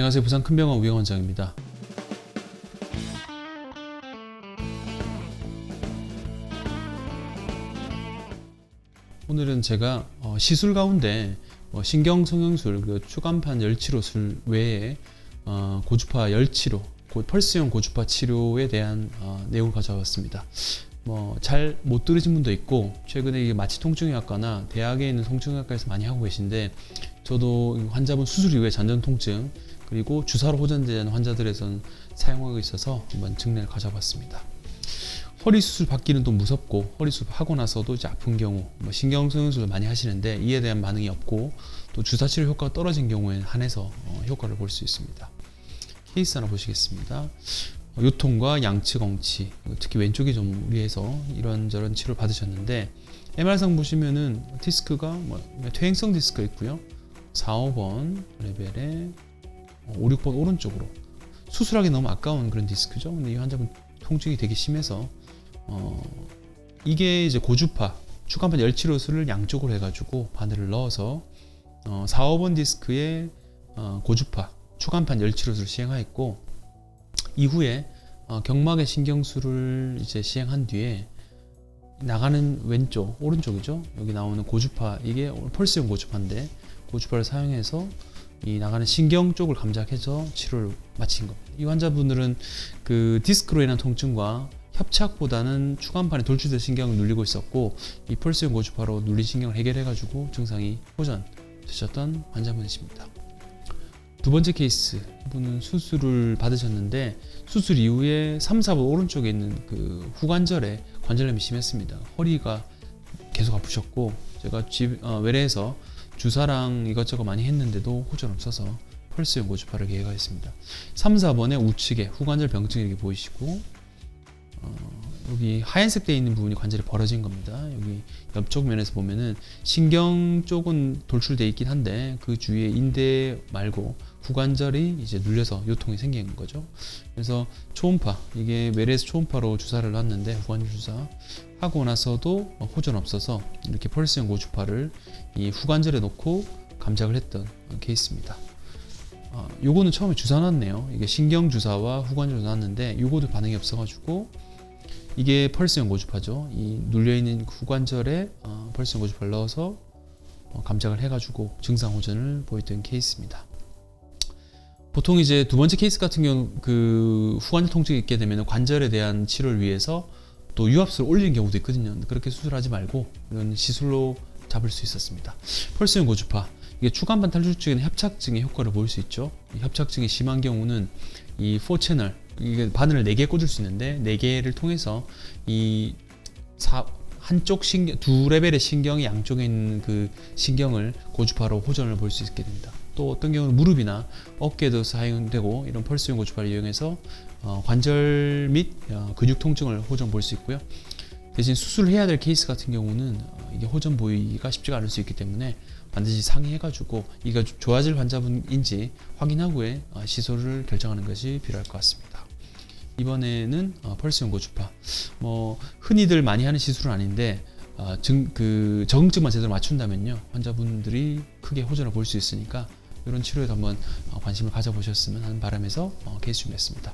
안녕하세요. 부산 큰병원 우영 원장입니다. 오늘은 제가 어, 시술 가운데 어, 신경성형술, 추간판 열치료술 외에 어, 고주파 열치료, 고- 펄스형 고주파 치료에 대한 어, 내용을 가져왔습니다. 뭐 잘 못 들으신 분도 있고 최근에 마취 통증의학과나 대학에 있는 통증의학과에서 많이 하고 계신데 저도 이 환자분 수술 이후에 잔전 통증 그리고 주사로 호전된 환자들에선 사용하고 있어서 한번 증례를 가져봤습니다. 허리 수술 받기는 또 무섭고 허리 수술 하고 나서도 이제 아픈 경우 뭐 신경성형술을 많이 하시는데 이에 대한 반응이 없고 또 주사 치료 효과가 떨어진 경우에 한해서 어, 효과를 볼 수 있습니다. 케이스 하나 보시겠습니다. 어, 요통과 양측 엉치 특히 왼쪽이 좀 무리해서 이런저런 치료를 받으셨는데 MR상 보시면은 디스크가 뭐 퇴행성 디스크 있고요. 4, 5번 레벨에 5, 6번 오른쪽으로 수술하기 너무 아까운 그런 디스크죠. 근데 이 환자분 통증이 되게 심해서 어, 이게 이제 고주파 추간판 열치료술을 양쪽으로 해가지고 바늘을 넣어서 어, 4, 5번 디스크에 어, 고주파 추간판 열치료술을 시행하였고 이후에 어, 경막의 신경술을 이제 시행한 뒤에 나가는 왼쪽 오른쪽이죠 여기 나오는 고주파 이게 펄스형 고주파인데 고주파를 사용해서 이 나가는 신경 쪽을 감작해서 치료를 마친 겁니다. 이 환자분들은 그 디스크로 인한 통증과 협착보다는 추간판에 돌출된 신경을 눌리고 있었고 이 펄스형 고주파로 눌린 신경을 해결해가지고 증상이 호전 되셨던 환자분이십니다. 두 번째 케이스 분은 수술을 받으셨는데 수술 이후에 3, 4번 오른쪽에 있는 그 후관절에 관절염이 심했습니다. 허리가 계속 아프셨고 제가 집 어, 외래에서 주사랑 이것저것 많이 했는데도 호전 없어서 펄스형 고주파를 계획하였습니다. 3, 4번에 우측에 후관절 병증이 이렇게 보이시고 어, 여기 하얀색 되어 있는 부분이 관절이 벌어진 겁니다. 여기 옆쪽 면에서 보면은 신경 쪽은 돌출돼 있긴 한데 그 주위에 인대 말고 후관절이 이제 눌려서 요통이 생기는 거죠. 그래서 초음파 이게 외래에서 초음파로 주사를 놨는데 후관절 주사 하고 나서도 호전 없어서 이렇게 펄스형 고주파를 이 후관절에 놓고 감작을 했던 케이스입니다. 아, 요거는 처음에 주사 놨네요. 이게 신경 주사와 후관절 놨는데 요거도 반응이 없어가지고 이게 펄스형 고주파죠. 이 눌려 있는 후관절에 어, 펄스형 고주파를 넣어서 어, 감작을 해가지고 증상 호전을 보였던 케이스입니다. 보통 이제 두 번째 케이스 같은 경우 그 후관절 통증이 있게 되면 관절에 대한 치료를 위해서 또 유압수를 올리는 경우도 있거든요. 그렇게 수술하지 말고 이런 시술로 잡을 수 있었습니다. 펄스형 고주파 이게 추간판 탈출증에는 협착증의 효과를 보일 수 있죠. 이 협착증이 심한 경우는 이 4채널 이게 바늘을 4개 꽂을 수 있는데 4개를 통해서 이 사, 한쪽 신경 두 레벨의 신경이 양쪽에 있는 그 신경을 고주파로 호전을 볼 수 있게 됩니다. 또 어떤 경우는 무릎이나 어깨도 사용되고 이런 펄스형 고주파를 이용해서 어, 관절 및 어, 근육 통증을 호전 볼 수 있고요. 대신 수술을 해야 될 케이스 같은 경우는 어, 이게 호전 보이기가 쉽지가 않을 수 있기 때문에 반드시 상의해가지고 이가 좋아질 환자분인지 확인한 후에 어, 시술을 결정하는 것이 필요할 것 같습니다. 이번에는 어, 펄스형 고주파. 뭐 흔히들 많이 하는 시술은 아닌데 어, 증, 그 적응증만 제대로 맞춘다면요 환자분들이 크게 호전을 볼 수 있으니까 이런 치료에도 한번 어, 관심을 가져보셨으면 하는 바람에서 어, 케이스 준비했습니다.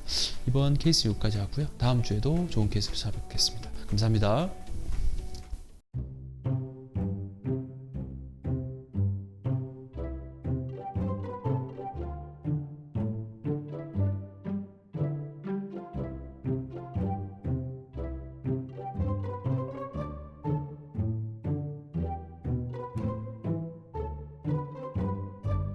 이번 케이스 여기까지 하고요. 다음 주에도 좋은 케이스로 찾아뵙겠습니다. 감사합니다.